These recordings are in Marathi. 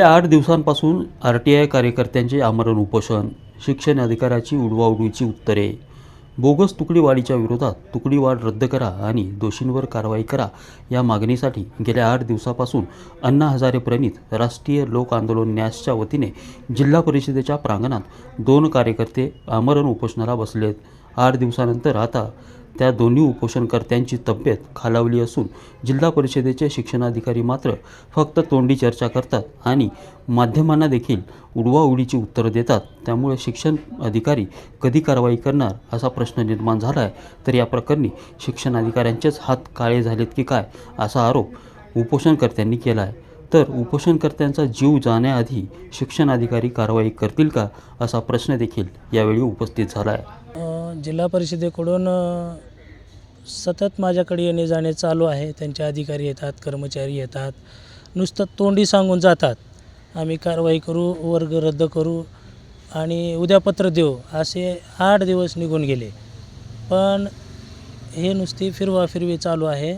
गेल्या आठ दिवसांपासून आर टी आय कार्यकर्त्यांचे आमरण उपोषण शिक्षण अधिकाऱ्याची उडवाउडवीची उत्तरे बोगस तुकडीवाढीच्या विरोधात तुकडीवाढ रद्द करा आणि दोषींवर कारवाई करा या मागणीसाठी गेल्या आठ दिवसापासून अण्णा हजारे प्रणित राष्ट्रीय लोक आंदोलन न्यासच्या वतीने जिल्हा परिषदेच्या प्रांगणात दोन कार्यकर्ते आमरण उपोषणाला बसलेत. आठ दिवसानंतर आता त्या दोन्ही उपोषणकर्त्यांची तब्येत खालावली असून जिल्हा परिषदेचे शिक्षणाधिकारी मात्र फक्त तोंडी चर्चा करतात आणि माध्यमांना देखील उडवाउडीची उत्तरं देतात. त्यामुळे शिक्षण अधिकारी कधी कारवाई करणार असा प्रश्न निर्माण झाला आहे तर या प्रकरणी शिक्षण अधिकाऱ्यांचेच हात काळे झालेत की काय असा आरोप उपोषणकर्त्यांनी केला आहे तर उपोषणकर्त्यांचा जीव जाण्याआधी शिक्षण अधिकारी कारवाई करतील का असा प्रश्न देखील यावेळी उपस्थित झाला आहे जिल्हा परिषदेकडून सतत माझ्याकडे येणे जाणे चालू आहे. त्यांचे अधिकारी येतात कर्मचारी येतात. नुसतं तोंडी सांगून जातात. आम्ही कारवाई करू वर्ग रद्द करू आणि उद्या पत्र देऊ असे आठ दिवस निघून गेले. पण हे नुसती फिरवाफिरवी चालू आहे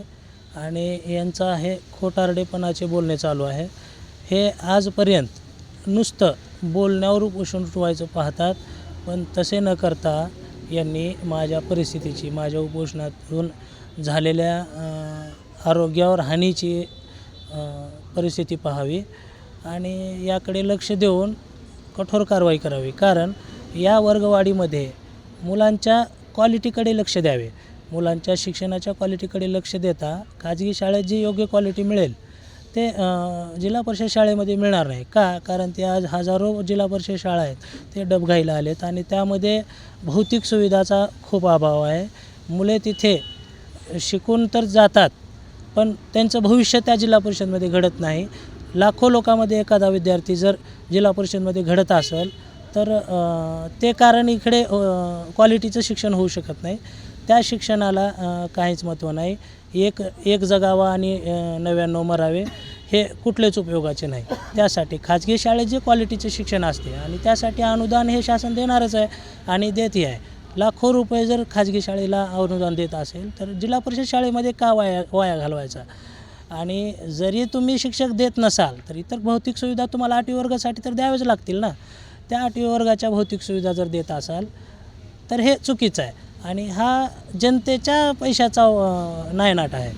आणि यांचा हे खोटारडेपणाचे बोलणे चालू आहे. हे आजपर्यंत नुसतं बोलण्यावर उपोषण उठवायचं पाहतात पण तसे न करता यांनी माझ्या परिस्थितीची माझ्या उपोषणातून झालेल्या आरोग्यावर हानीची परिस्थिती पाहावी आणि याकडे लक्ष देऊन कठोर कारवाई करावी. कारण या वर्गवाढीमध्ये मुलांच्या क्वालिटीकडे लक्ष द्यावे. मुलांच्या शिक्षणाच्या क्वालिटीकडे लक्ष देता खाजगी शाळेत जी योग्य क्वालिटी मिळेल ते जिल्हा परिषद शाळेमध्ये मिळणार नाही. का? कारण ते आज हजारो जिल्हा परिषद शाळा आहेत. ते डबघाईला आलेत आणि त्यामध्ये भौतिक सुविधाचा खूप अभाव आहे. मुले तिथे शिकून तर जातात पण त्यांचं भविष्य त्या जिल्हा परिषदमध्ये घडत नाही. लाखो लोकांमध्ये एखादा विद्यार्थी जर जिल्हा परिषदमध्ये घडत असेल तर ते कारण इकडे क्वालिटीचं शिक्षण होऊ शकत नाही. त्या शिक्षणाला काहीच महत्त्व नाही. एक एक जगावा आणि नव्याण्णव मरावे हे कुठलेच उपयोगाचे नाही. त्यासाठी खाजगी शाळेत जे क्वालिटीचे शिक्षण असते आणि त्यासाठी अनुदान हे शासन देणारच आहे आणि देतही आहे. लाखो रुपये जर खाजगी शाळेला अनुदान देत असेल तर जिल्हा परिषद शाळेमध्ये का वाया वाया घालवायचा? आणि जरी तुम्ही शिक्षक देत नसाल तर इतर भौतिक सुविधा तुम्हाला आठवी वर्गासाठी तर द्याव्याच लागतील ना. त्या आठवी वर्गाच्या भौतिक सुविधा जर देत असाल तर हे चुकीचं आहे. आणि हा जनतेच्या पैशाचा नायनाट आहे.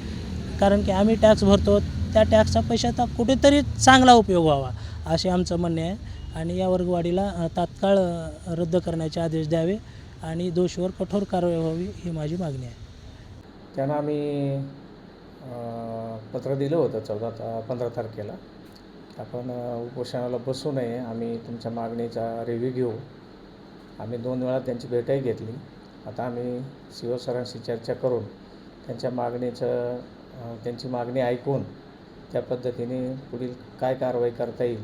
कारण की आम्ही टॅक्स भरतो त्या टॅक्सचा पैशाचा कुठेतरी चांगला उपयोग व्हावा असे आमचं म्हणणे आहे. आणि या वर्गवाढीला तात्काळ रद्द करण्याचे आदेश द्यावे आणि दोषीवर कठोर कारवाई व्हावी ही माझी मागणी आहे. त्यांना आम्ही पत्र दिलं होतं चौदा पंधरा तारखेला. आपण उपोषणाला बसू नये. आम्ही तुमच्या मागणीचा रिव्ह्यू घेऊ. आम्ही दोन वेळा त्यांची भेटही घेतली. आता आम्ही शिवसरांशी चर्चा करून त्यांच्या मागणीचं त्यांची मागणी ऐकून त्या पद्धतीने पुढील काय कारवाई करता येईल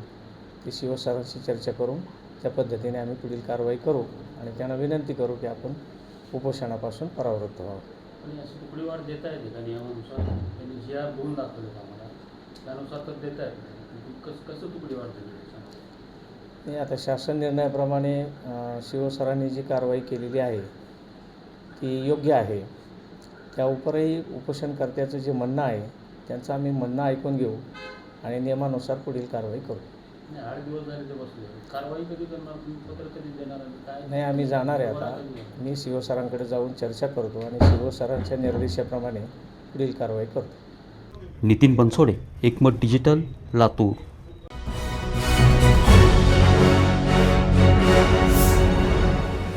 ती शिवसरांशी चर्चा करून त्या पद्धतीने आम्ही पुढील कारवाई करू आणि त्यांना विनंती करू की आपण उपोषणापासून परावृत्त व्हावं. आणि अशी तुकडी देता येते का नियमानुसार? त्यांनी आर दाखवले आम्हाला त्यानुसार तर देता येते कसं कसं तुकडी वाढ देते नाही आता शासन निर्णयाप्रमाणे शिवसरांनी जी कारवाई केलेली आहे ती योग्य आहे. त्या उपरही उपोषणकर्त्याचं जे म्हणणं आहे त्यांचं आम्ही म्हणणं ऐकून घेऊ आणि नियमानुसार पुढील कारवाई करू. नाही आठ दिवस झाले ते बसले. कारवाई कधी करणार? तुम्ही पत्र कधी देणार आणि काय? नाही आम्ही जाणार आहे आता? मी शिवसरांकडे जाऊन चर्चा करतो आणि शिवसरांच्या निर्देशाप्रमाणे पुढील कारवाई करतो. Nitin Bansode Ekmat digital Latur.